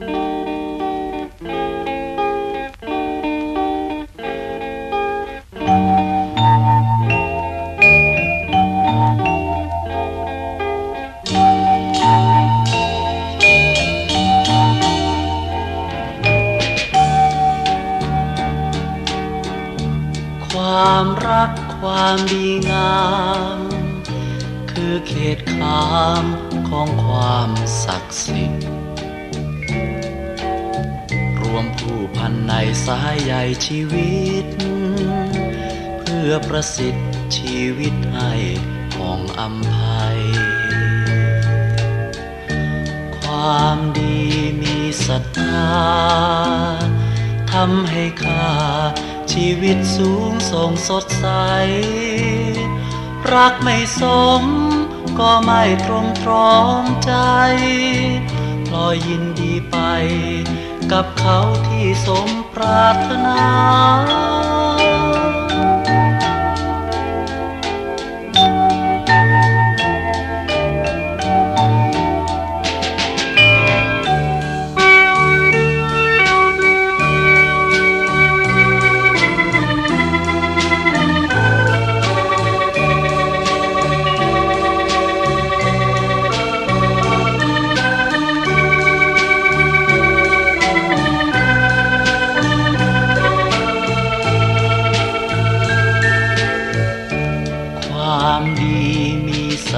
ความรักความดีงาม คือเขตขามของความศักดิ์สิทธิ์ วมผู้พันในสายใยชีวิต เพื่อประสิทธิ์ชีวิตให้ของอัมภัย ความดีมีศรัทธาทำให้ข้าชีวิตสูงส่งสดใส รักไม่สมก็ไม่ตรมตรอมใจ พลอยยินดีไป กับเขาที่สมปรารถนา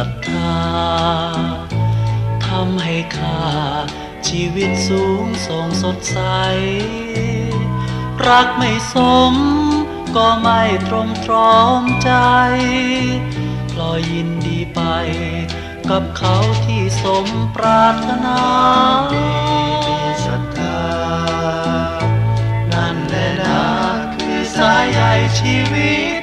รัทธาทำให้ข้าชีวิตสูงส่งสดใส รักไม่สมก็ไม่ตรมตรอมใจพลอยยินดีไป กับเขาที่สมปรารถนาศรัทธา นั่นแหละนะคือสายใยชีวิต